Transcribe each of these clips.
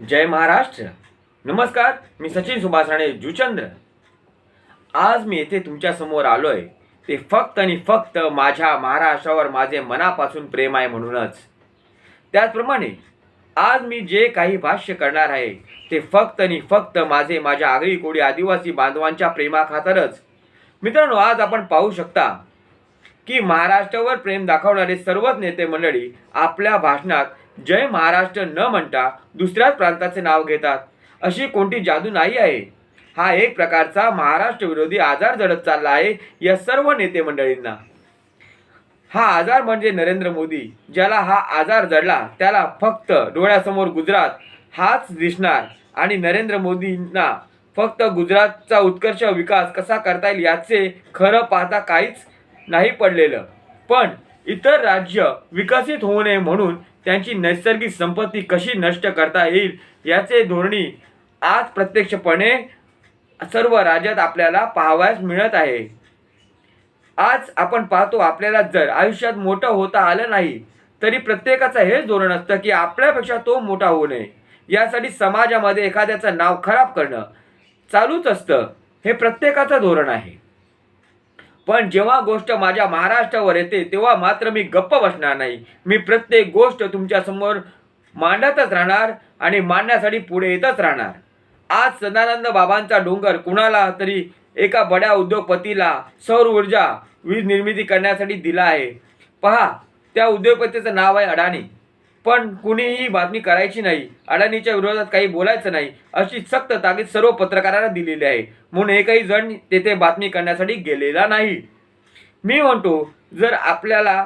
जय महाराष्ट्र. नमस्कार मी सचिन सुभाष राणे जुचंद्र आज मी येथे तुमच्यासमोर आलो आहे ते फक्त आणि फक्त माझ्या महाराष्ट्रावर माझे मनापासून प्रेम आहे म्हणूनच. त्याचप्रमाणे आज मी जे काही भाष्य करणार आहे ते फक्त आणि फक्त माझे माझ्या आगळी कोळी आदिवासी बांधवांच्या प्रेमाखातरच. मित्रांनो आज आपण पाहू शकता की महाराष्ट्रावर प्रेम दाखवणारे सर्वच नेते मंडळी आपल्या भाषणात जय महाराष्ट्र न म्हणता दुसऱ्याच प्रांताचे नाव घेतात. अशी कोणती जादू नाही आहे? हा एक प्रकारचा महाराष्ट्र विरोधी आजार जडत चालला आहे या सर्व नेते मंडळींना. हा आजार म्हणजे नरेंद्र मोदी. ज्याला हा आजार जडला त्याला फक्त डोळ्यासमोर गुजरात हाच दिसणार आणि नरेंद्र मोदींना फक्त गुजरातचा उत्कर्ष विकास कसा करता येईल याचे खरं पाहता काहीच नाही पडलेलं. पण इतर राज्य विकसित होऊ नये म्हणून त्यांची नैसर्गिक संपत्ती कशी नष्ट करता येईल याचे धोरणी आज प्रत्यक्षपणे सर्व राज्यात आपल्याला पाहावयास मिळत आहे. आज आपण पाहतो आपल्याला जर आयुष्यात मोठं होता आलं नाही तरी प्रत्येकाचं हेच धोरण असतं की आपल्यापेक्षा तो मोठा होऊ नये. यासाठी समाजामध्ये एखाद्याचं नाव खराब करणं चालूच असतं. हे प्रत्येकाचं धोरण आहे. पण जेव्हा गोष्ट माझ्या महाराष्ट्रावर येते तेव्हा मात्र मी गप्प बसणार नाही. मी प्रत्येक गोष्ट तुमच्यासमोर मांडतच राहणार आणि मांडण्यासाठी पुढे येतच राहणार. आज सदानंद बाबांचा डोंगर कुणाला तरी एका बड्या उद्योगपतीला सौर ऊर्जा वीज निर्मिती करण्यासाठी दिला आहे. पहा त्या उद्योगपतीचं नाव आहे अडाणी. पण कुणीही बातमी करायची नाही. अडाणीच्या विरोधात काही बोलायचं नाही अशी सक्त ताकीद सर्व पत्रकारांना दिलेली आहे. म्हणून एकही जण तेथे बातमी करण्यासाठी गेलेला नाही. मी म्हणतो जर आपल्याला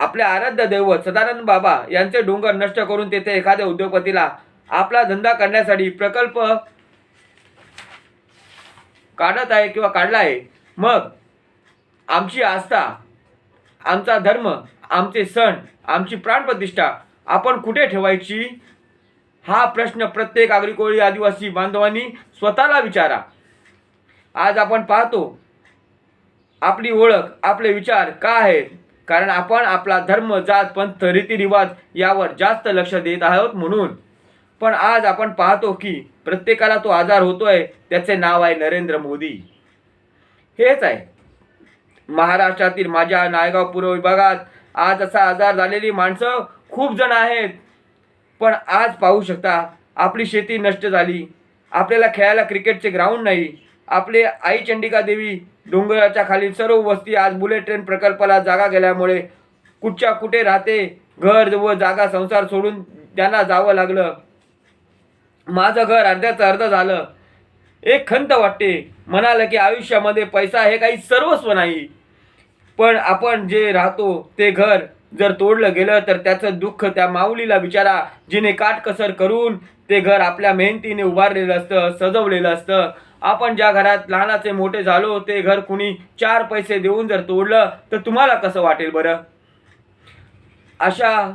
आपल्या आराध्य दैवत सदानंद बाबा यांचे डोंगर नष्ट करून तेथे एखाद्या उद्योगपतीला आपला धंदा करण्यासाठी प्रकल्प काढत आहे किंवा काढला आहे मग आमची आस्था आमचा धर्म आमचे सण आमची प्राणप्रतिष्ठा आपण कुठे ठेवायची? हा प्रश्न प्रत्येक आगरी कोळी आदिवासी बांधवांनी स्वतःला विचारा. आज आपण पाहतो आपली ओळख आपले विचार का आहेत? कारण आपण आपला धर्म जात पंथ रीतिरिवाज यावर जास्त लक्ष देत आहोत म्हणून. पण आज आपण पाहतो की प्रत्येकाला तो आजार होतोय त्याचे नाव आहे नरेंद्र मोदी. हेच आहे. महाराष्ट्रातील माझ्या नायगाव पूर्व विभागात आज असा आजार झालेली माणसं खूप जण आहेत. पण आज पाहू शकता आपली शेती नष्ट झाली. आपल्याला खेळायला क्रिकेटचे ग्राउंड नाही. आपले आई चंडिका देवी डोंगराच्या खालील सर्व वस्ती आज बुलेट ट्रेन प्रकल्पाला जागा गेल्यामुळे कुठच्या कुठे राहते घर व जागा संसार सोडून त्यांना जावं लागलं. माझं घर अर्ध्याचं अर्ध झालं. एक खंत वाटते. म्हणालं की आयुष्यामध्ये पैसा हे काही सर्वस्व नाही. पण आपण जे राहतो ते घर जर तोडलं गेलं तर त्याचं दुःख त्या माऊलीला विचारा जिने काटकसर करून ते घर आपल्या मेहनतीने उभारलेलं असतं सजवलेलं असतं. आपण ज्या घरात लहानाचे मोठे झालो ते घर कुणी चार पैसे देऊन जर तोडलं तर तुम्हाला कसं वाटेल बरं? अशा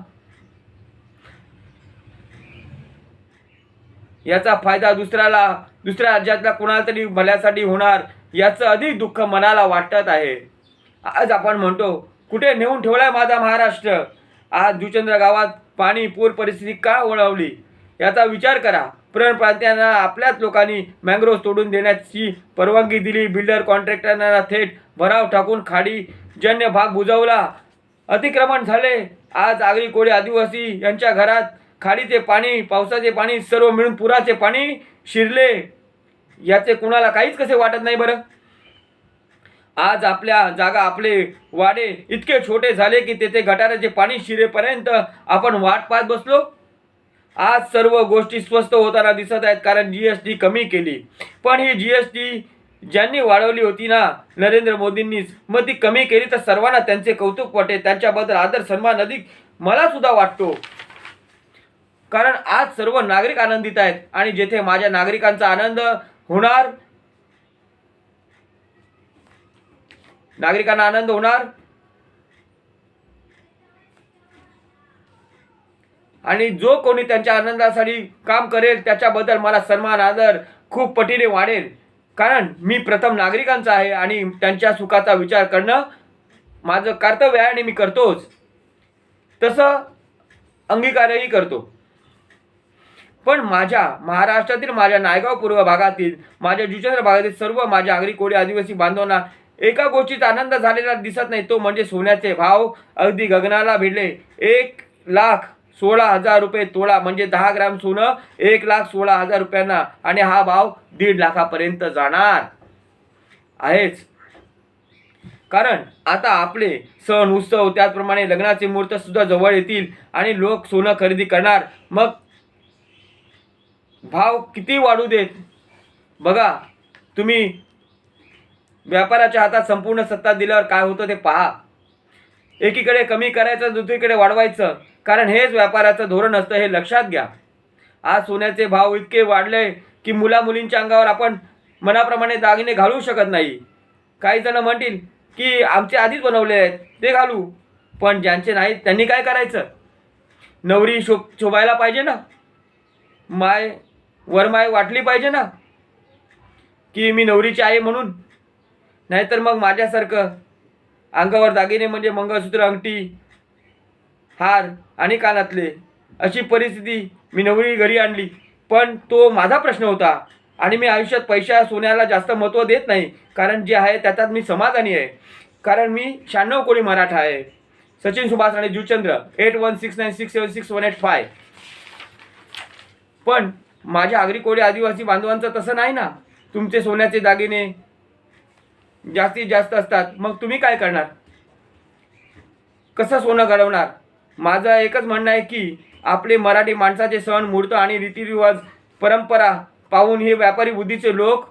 याचा फायदा दुसऱ्याला दुसऱ्या राज्यातल्या कुणाला तरी भल्यासाठी होणार याचं अधिक दुःख मनाला वाटत आहे. आज आपण म्हणतो कुठे नेऊन ठेवला आहे माझा महाराष्ट्र? आज जुचंद्र गावात पाणी पूर परिस्थिती का ओळवली याचा विचार करा. प्रांत्यांना आपल्याच लोकांनी मँग्रोव्ह तोडून देण्याची परवानगी दिली. बिल्डर कॉन्ट्रॅक्टरांना थेट भराव टाकून खाडी जन्य भाग बुजवला. अतिक्रमण झाले. आज आगरी कोळी आदिवासी यांच्या घरात खाडीचे पाणी पावसाचे पाणी सर्व मिळून पुराचे पाणी शिरले. याचे कुणाला काहीच कसे वाटत नाही बरं? आज आपल्या जागा आपले वाडे इतके छोटे झाले की तेथे गटाराचे पाणी शिरेपर्यंत आपण वाट पाहत बसलो. आज सर्व गोष्टी स्वस्त होताना दिसत आहेत कारण जी एस टी कमी केली. पण ही जी एस टी ज्यांनी वाढवली होती ना नरेंद्र मोदींनीच मग ती कमी केली तर सर्वांना त्यांचे कौतुक वाटे त्यांच्याबद्दल आदर सन्मान अधिक मला सुद्धा वाटतो. कारण आज सर्व नागरिक आनंदित आहेत आणि जेथे माझ्या नागरिकांचा आनंद होणार नागरिकांना आनंद होणार. आणि जो कोणी त्यांच्या आनंदासाठी काम करेल त्याच्याबद्दल मला सन्मान आदर खूप पटीने वाढेल. कारण मी प्रथम नागरिकांचा आहे आणि त्यांच्या सुखाचा विचार करणं माझं कर्तव्य आहे आणि मी करतोच. तसं अंगीकारही करतो. पण माझ्या महाराष्ट्रातील माझ्या नायगाव पूर्व भागातील माझ्या जुचंद्र भागातील सर्व माझ्या आगरी कोळी आदिवासी बांधवांना एका गोष्टीचा आनंद झालेला दिसत नाही तो म्हणजे सोन्याचे भाव. अगदी गगनाला भिडले. एक लाख सोळा हजार रुपये तोळा म्हणजे दहा ग्राम सोनं एक लाख सोळा हजार रुपयांना. आणि हा भाव दीड लाखापर्यंत जाणार. आहेच. कारण आता आपले सण उत्सव त्याचप्रमाणे लग्नाचे मुहूर्त सुद्धा जवळ येतील आणि लोक सोनं खरेदी करणार. मग भाव किती वाढू देत? बघा तुम्ही व्यापाराच्या हातात संपूर्ण सत्ता दिल्यावर काय होतं ते पहा. एकीकडे कमी करायचं दुसरीकडे वाढवायचं. कारण हेच व्यापाराचं धोरण असतं हे लक्षात घ्या. आज सोन्याचे भाव इतके वाढले की मुला मुलींच्या अंगावर आपण मनाप्रमाणे दागिने घालू शकत नाही. काही जण म्हणतील की आमचे आधीच बनवले आहेत ते घालू. पण ज्यांचे नाहीत त्यांनी काय करायचं? नवरी शो शोभायला पाहिजे ना? माय वरमाय वाटली पाहिजे ना? की मी नवरीची आहे म्हणून नाहीतर मग माझ्यासारखं अंगावर दागिने म्हणजे मंगळसूत्र अंगठी हार आणि कानातले अशी परिस्थिती मी नवरी घरी आणली. पण तो माझा प्रश्न होता आणि मी आयुष्यात पैशा सोन्याला जास्त महत्त्व देत नाही. कारण जे आहे त्याच्यात मी समाधानी आहे. कारण मी शहाण्णव कोळी मराठा आहे. सचिन सुभाष आणि Juchandra eight one six nine six seven six one eight five. पण माझ्या आगरी कोळी आदिवासी बांधवांचं तसं नाही ना. तुमचे सोन्याचे दागिने जास्तीत जास्त असतात. मग तुम्ही काय करणार? कसं सोनं घडवणार? माझं एकच म्हणणं आहे की आपले मराठी माणसाचे सण मूर्त आणि रीतिरिवाज परंपरा पाहून हे व्यापारी बुद्धीचे लोक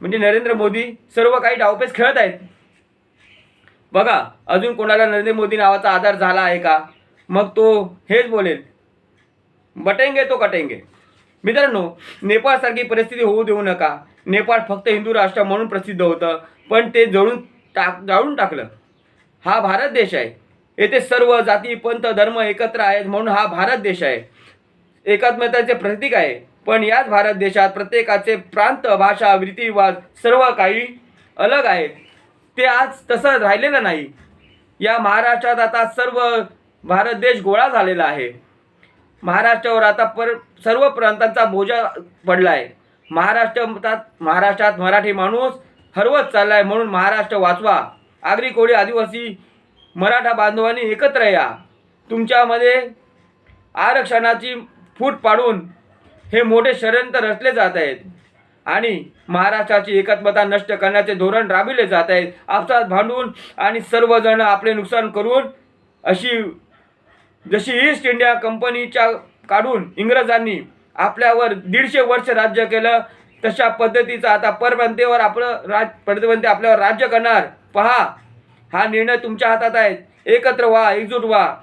म्हणजे नरेंद्र मोदी सर्व काही डावपेच खेळत आहेत. बघा अजून कोणाला नरेंद्र मोदी नावाचा आधार झाला आहे का? मग तो हेच बोलेल. बटेंगे तो कटेंगे. मित्रांनो नेपाळसारखी परिस्थिती होऊ देऊ नका. नेपाळ फक्त हिंदू राष्ट्र म्हणून प्रसिद्ध होतं. पण ते जळून टाक जाळून टाकलं. हा भारत देश आहे. येथे सर्व जाती पंथ धर्म एकत्र आहेत म्हणून हा भारत देश आहे. एकात्मतेचे प्रतीक आहे. पण याच भारत देशात प्रत्येकाचे प्रांत भाषा रीतिरिवाज सर्व काही अलग आहे. ते आज तसं राहिलेलं नाही. या महाराष्ट्रात आता सर्व भारत देश गोळा झालेला आहे. महाराष्ट्रावर आता पर सर्व प्रांतांचा बोजा पडला आहे महाराष्ट्रात महाराष्ट्रात मराठी माणूस हरवत चालला आहे म्हणून महाराष्ट्र वाचवा. आगरी कोळी आदिवासी मराठा बांधवांनी एकत्र या. तुमच्यामध्ये आरक्षणाची फूट पाडून हे मोठे षडयंत्र रचले जात आहेत. आणि महाराष्ट्राची एकात्मता नष्ट करण्याचे धोरण राबविले जात आहेत. आपसात भांडून आणि सर्वजण आपले नुकसान करून अशी जशी ईस्ट इंडिया कंपनीच्या काढून इंग्रजांनी आपल्यावर दीडशे वर्ष राज्य केलं तशा पद्धतीचं आता परप्रांतीवर आपलं राज परप्रांती आपल्यावर राज्य करणार. पहा हा निर्णय तुमच्या हातात आहे. एकत्र व्हा एकजूट व्हा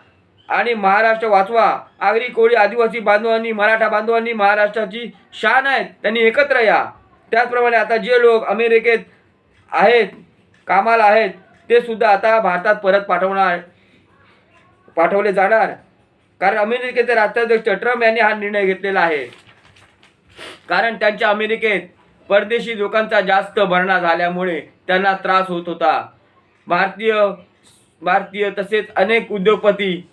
आणि महाराष्ट्र वाचवा. आगरी कोळी आदिवासी बांधवांनी मराठा बांधवांनी महाराष्ट्राची शान आहेत त्यांनी एकत्र या. त्याचप्रमाणे आता जे लोक अमेरिकेत आहेत कामाला आहेत ते सुद्धा आता भारतात परत पाठवणार पाठवले जाणार. कारण अमेरिकेचे राष्ट्राध्यक्ष ट्रम्प यांनी हा निर्णय घेतलेला आहे. कारण त्यांच्या अमेरिकेत परदेशी लोकांचा जास्त भरणा झाल्यामुळे त्यांना त्रास होत होता. भारतीय भारतीय तसेच अनेक उद्योगपती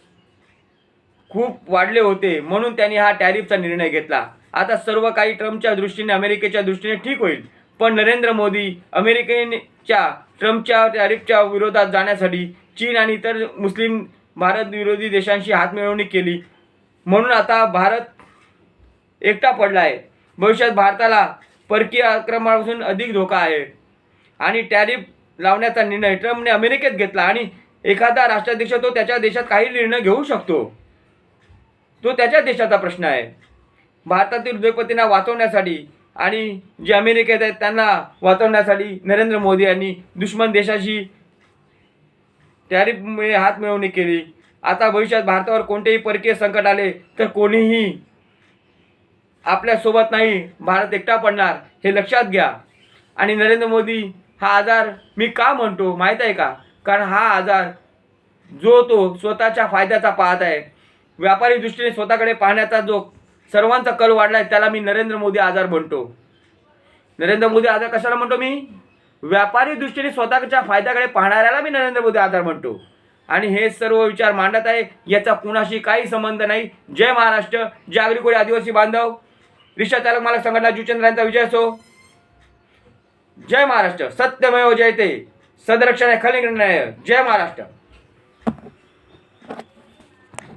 खूप वाढले होते म्हणून त्यांनी हा टॅरिफचा निर्णय घेतला. आता सर्व काही ट्रम्पच्या दृष्टीने अमेरिकेच्या दृष्टीने ठीक होईल. पण नरेंद्र मोदी अमेरिकेच्या ट्रम्पच्या टॅरिफच्या विरोधात जाण्यासाठी चीन आणि इतर मुस्लिम भारत विरोधी देशांशी हातमिळवणी केली. म्हणून आता भारत एकटा पडला आहे. भविष्यात भारताला परकीय आक्रमणापासून अधिक धोका आहे. आणि टॅरिफ लावण्याचा निर्णय ट्रम्पने अमेरिकेत घेतला आणि एखादा राष्ट्राध्यक्ष तो त्याच्या देशात काही निर्णय घेऊ शकतो. तो त्याच्या देशाचा प्रश्न आहे. भारतातील उद्योगपतींना वाचवण्यासाठी आणि जे अमेरिकेत आहेत त्यांना वाचवण्यासाठी नरेंद्र मोदी यांनी दुश्मन देशाशी टॅरिफमुळे हात मिळवणी केली. आता भविष्यात भारतावर कोणतेही परकीय संकट आले तर कोणीही आपल्यासोबत नाही भारत एकटा पडणार हे लक्षात घ्या. आणि नरेंद्र मोदी हा आजार मी का म्हणतो माहीत आहे का? कारण हा आजार जो तो स्वतःच्या फायद्याचा पाहत आहे. व्यापारी दृष्टीने स्वतःकडे पाहण्याचा जो सर्वांचा कल वाढला आहे त्याला मी नरेंद्र मोदी आजार म्हणतो. नरेंद्र मोदी आजार कशाला म्हणतो मी? व्यापारी दृष्टीने स्वतःच्या फायद्याकडे पाहणाऱ्याला मी नरेंद्र मोदी आधार म्हणतो. आणि हे सर्व विचार मांडत आहे याचा कुणाशी काही संबंध नाही. जय महाराष्ट्र जागरी कोळी आदिवासी बांधव. रिक्षा चालक मालक संघटना जुचंद्र यांचा विजय असो. जय महाराष्ट्र. सत्यमेव जयते. सदरक्षण आहे खलिंग जय महाराष्ट्र.